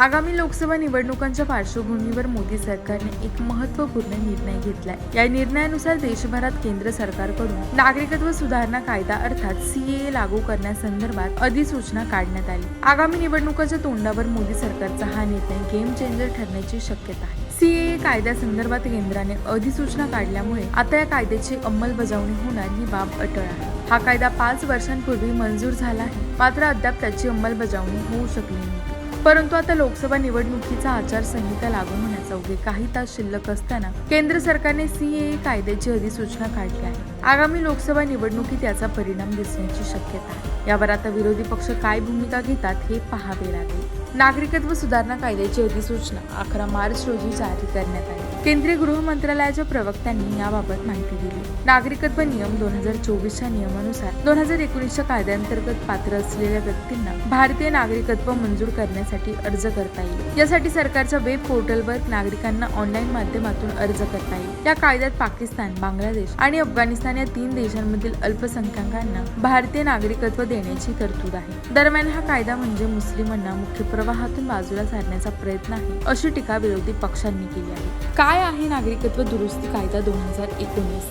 आगामी लोकसभा निवडणुकांच्या पार्श्वभूमीवर मोदी सरकारने एक महत्त्वपूर्ण निर्णय घेतलाय. या निर्णयानुसार देशभरात केंद्र सरकारकडून नागरिकत्व सुधारणा कायदा अर्थात सीएए लागू करण्यासंदर्भात अधिसूचना काढण्यात आली. आगामी निवडणुकाच्या तोंडावर मोदी सरकारचा हा निर्णय गेम चेंजर ठरण्याची शक्यता आहे. सीएए कायद्यासंदर्भात केंद्राने अधिसूचना काढल्यामुळे आता या कायद्याची अंमलबजावणी होणार ही बाब अटळ आहे. हा कायदा पाच वर्षांपूर्वी मंजूर झाला आहे. मात्र अद्याप त्याची अंमलबजावणी होऊ शकली नव्हती परंतु आता लोकसभा निवडणुकीचा आचारसंहिता लागू होण्याचा अवघे काही तास शिल्लक असताना केंद्र सरकारने सीएए कायद्याची अधिसूचना काढली आहे. आगामी लोकसभा निवडणुकीत याचा परिणाम दिसण्याची शक्यता आहे. यावर आता विरोधी पक्ष काय भूमिका घेतात हे पाहावे लागेल. नागरिकत्व सुधारणा कायद्याची अधिसूचना अकरा मार्च रोजी जारी करण्यात आली. केंद्रीय गृह मंत्रालयाच्या प्रवक्त्यांनी याबाबत माहिती दिली. नागरिकत्व नियम दोन हजार चोवीसच्या नियमानुसार दोन हजार एकोणीसच्या कायद्यांतर्गत पात्र असलेल्या व्यक्तींना भारतीय नागरिकत्व मंजूर करण्यासाठी अर्ज करता येईल. यासाठी सरकारच्या वेब पोर्टलवर नागरिकांना ऑनलाईन माध्यमातून अर्ज करता येईल. या कायद्यात पाकिस्तान बांगलादेश आणि अफगाणिस्तान या तीन देशांमधील अल्पसंख्याकांना भारतीय नागरिकत्व देण्याची तरतूद आहे. दरम्यान हा कायदा म्हणजे मुस्लिमांना मुख्य प्रवाहातून बाजूला सारण्याचा प्रयत्न आहे अशी टीका विरोधी पक्षांनी केली आहे. काय आहे नागरिकत्व दुरुस्ती कायदा दोन हजार एकोणीस?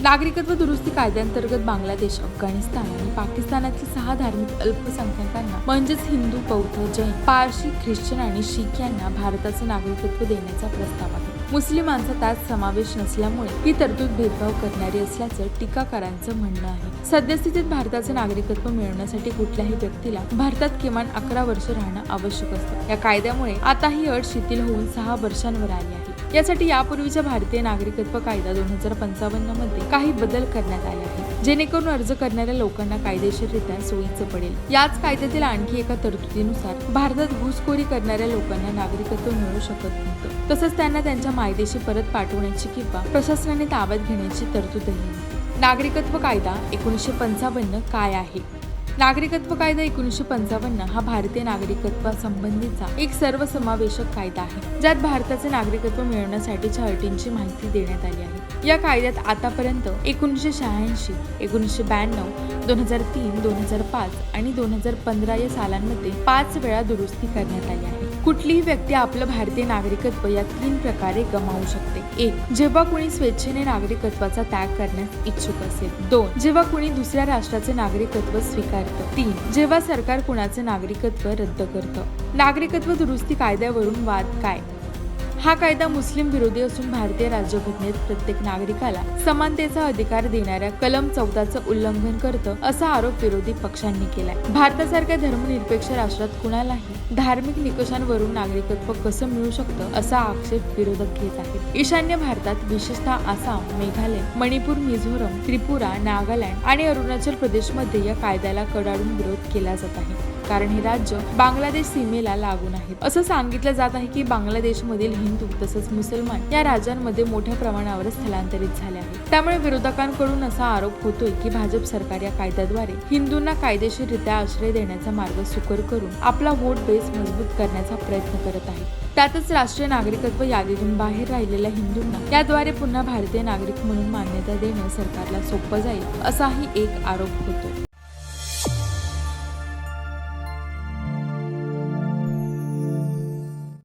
नागरिकत्व दुरुस्ती कायद्यांतर्गत बांगलादेश अफगाणिस्तान आणि पाकिस्तानातील सहा धार्मिक अल्पसंख्याकांना म्हणजेच हिंदू बौद्ध जैन पारशी ख्रिश्चन आणि शीख यांना भारताचे नागरिकत्व देण्याचा प्रस्ताव आहे. मुस्लिमांचा त्यात समावेश नसल्यामुळे ही तरतूद भेदभाव करणारी असल्याचं टीकाकारांचं म्हणणं आहे. सद्यस्थितीत भारताचे नागरिकत्व मिळवण्यासाठी कुठल्याही व्यक्तीला भारतात किमान अकरा वर्ष राहणं आवश्यक असतं. या कायद्यामुळे आता ही अट शिथिल होऊन सहा वर्षांवर आली आहे. यासाठी यापूर्वीच्या भारतीय नागरिकत्व कायदा दोन हजार पंचावन्नमध्ये काही बदल करण्यात आले आहेत. जेणेकरून अर्ज करणाऱ्या लोकांना कायदेशीररित्या सोयीचं पडेल. याच कायद्यातील आणखी एका तरतुदीनुसार भारतात घुसखोरी करणाऱ्या लोकांना नागरिकत्व मिळू शकत नव्हतं. तसंच त्यांना त्यांच्या मायदेशी परत पाठवण्याची किंवा प्रशासनाने ताब्यात घेण्याची तरतूदही नागरिकत्व कायदा एकोणीसशे पंचावन्न काय आहे? नागरिकत्व कायदा एकोणीसशे पंचावन्न हा भारतीय नागरिकत्वासंबंधीचा एक सर्वसमावेशक कायदा आहे ज्यात भारताचे नागरिकत्व मिळवण्यासाठीच्या अटींची माहिती देण्यात आली आहे. या कायद्यात आतापर्यंत एकोणीसशे शहाऐंशी एकोणीसशे ब्याण्णव दोन हजार तीन दोन हजार पाच आणि दोन हजार पंधरा या सालांमध्ये पाच वेळा दुरुस्ती करण्यात आली आहे. कुठलीही व्यक्ती आपलं भारतीय नागरिकत्व या तीन प्रकारे गमावू शकते. एक जेव्हा कोणी स्वेच्छेने नागरिकत्वाचा त्याग करण्यास इच्छुक असेल. दोन जेव्हा कोणी दुसऱ्या राष्ट्राचे नागरिकत्व स्वीकारतं. तीन जेव्हा सरकार कुणाचं नागरिकत्व रद्द करतं. नागरिकत्व दुरुस्ती कायद्यावरून वाद काय? हा कायदा मुस्लिम विरोधी असून भारतीय राज्यघटनेत प्रत्येक नागरिकाला समानतेचा अधिकार देणाऱ्या कलम चौदाचं उल्लंघन करतं असा आरोप विरोधी पक्षांनी केलाय. भारतासारख्या धर्मनिरपेक्ष राष्ट्रात कुणालाही धार्मिक निकषांवरून नागरिकत्व कसं मिळू शकतं असा आक्षेप विरोधक घेत आहेत. ईशान्य भारतात विशेषतः आसाम मेघालय मणिपूर मिझोरम त्रिपुरा नागालँड आणि अरुणाचल प्रदेशमध्ये या कायद्याला कडाडून विरोध केला जात आहे. कारण हे राज्य बांगलादेश सीमेला लागून आहे. असं सांगितलं जात आहे की बांगलादेशमधील हिंदू तसंच मुसलमान या राज्यांमध्ये मोठ्या प्रमाणावर स्थलांतरित झाले आहेत. त्यामुळे विरोधकांकडून असा आरोप होतोय की भाजप सरकार या कायद्याद्वारे हिंदूंना कायदेशीररित्या आश्रय देण्याचा मार्ग सुकर करून आपला वोट बेस मजबूत करण्याचा प्रयत्न करत आहे. त्यातच राष्ट्रीय नागरिकत्व यादीतून बाहेर राहिलेल्या हिंदूंना याद्वारे पुन्हा भारतीय नागरिक म्हणून मान्यता देणं सरकारला सोपं जाईल असाही एक आरोप होतो